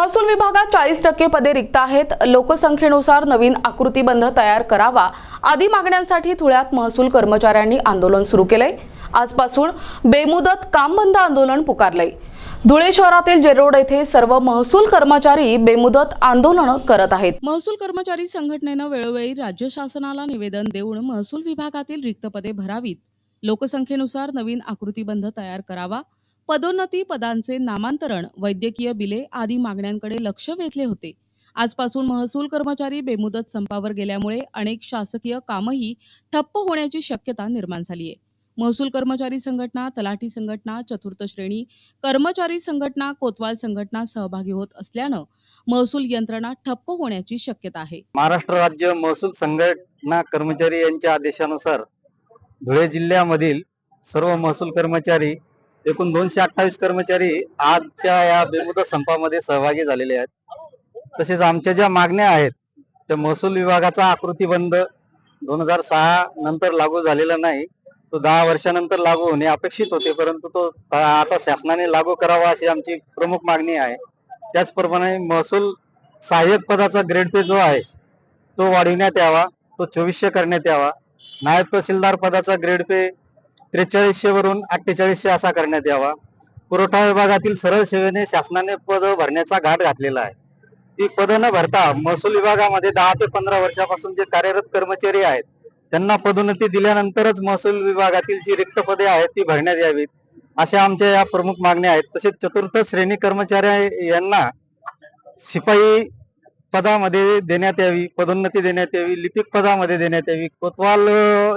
महसूल विभागात चाळीस टक्के पदे रिक्त आहेत. लोकसंख्येनुसार नवीन आकृतीबंध तयार करावा. आदी मागण्यांसाठी धुळ्यात महसूल कर्मचाऱ्यांनी आंदोलन सुरू केलंय. आजपासून बेमुदत काम बंद आंदोलन पुकारलंय. धुळे शहरातील जेरोड येथे सर्व महसूल कर्मचारी बेमुदत आंदोलन करत आहेत. महसूल कर्मचारी संघटनेनं वेळोवेळी राज्य शासनाला निवेदन देऊन महसूल विभागातील रिक्त पदे भरावीत. लोकसंख्येनुसार नवीन आकृतीबंध तयार करावा. पदोन्नती पदांचे नामांतरण वैद्यकीय बिले आदी मागण्यांकडे लक्ष वेधले होते. आजपासून महसूल कर्मचारी बेमुदत संपावर गेल्यामुळे अनेक शासकीय कामही ठप्प होण्याची शक्यता निर्माण झाली आहे महसूल कर्मचारी संघटना तलाठी संघटना चतुर्थ श्रेणी कर्मचारी संघटना कोतवाल संघटना सहभागी होत असल्यानं महसूल यंत्रणा ठप्प होण्याची शक्यता आहे. महाराष्ट्र राज्य महसूल संघटना कर्मचारी यांच्या आदेशानुसार धुळे जिल्ह्यामधील सर्व महसूल कर्मचारी एकूण दोनशे अठ्ठावीस कर्मचारी आजच्या या बेमुदत संपामध्ये सहभागी झालेले आहेत. तसेच आमच्या ज्या मागण्या आहेत त्या महसूल विभागाचा आकृतीबंध दोन हजार सहा नंतर लागू झालेला नाही. तो दहा वर्षानंतर लागू होणे अपेक्षित होते परंतु तो आता शासनाने लागू करावा अशी आमची प्रमुख मागणी आहे. त्याचप्रमाणे महसूल सहाय्यक पदाचा ग्रेड पे जो आहे तो वाढविण्यात यावा तो चोवीसशे करण्यात यावा. नायब तहसीलदार पदाचा ग्रेड पे त्रेचाळीसशे वरून अठ्ठेचाळीसशे असा करण्यात यावा. पुरवठा विभागातील सरळ सेवेने शासनाने पद भरण्याचा घाट घातलेला आहे. ती पद न भरता महसूल विभागामध्ये दहा ते पंधरा वर्षापासून जे कार्यरत कर्मचारी आहेत त्यांना पदोन्नती दिल्यानंतरच महसूल विभागातील जी रिक्त पदे आहेत ती भरण्यात यावीत अशा आमच्या या प्रमुख मागण्या आहेत. तसेच चतुर्थ श्रेणी कर्मचारी यांना शिपाई पदामध्ये देण्यात यावी पदोन्नती देण्यात यावी लिपिक पदामध्ये देण्यात यावी. कोतवाल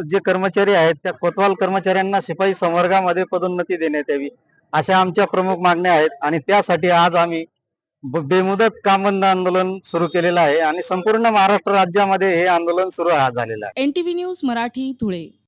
जे कर्मचारी आहेत त्या कोतवाल कर्मचाऱ्यांना शिपाई संवर्गामध्ये पदोन्नती देण्यात यावी अशा आमच्या प्रमुख मागण्या आहेत. आणि त्यासाठी आज आम्ही बेमुदत काम बंद आंदोलन सुरू केलेलं आहे. आणि संपूर्ण महाराष्ट्र राज्यामध्ये हे आंदोलन सुरू झालेलं आहे. NTV news Marathi Dhule.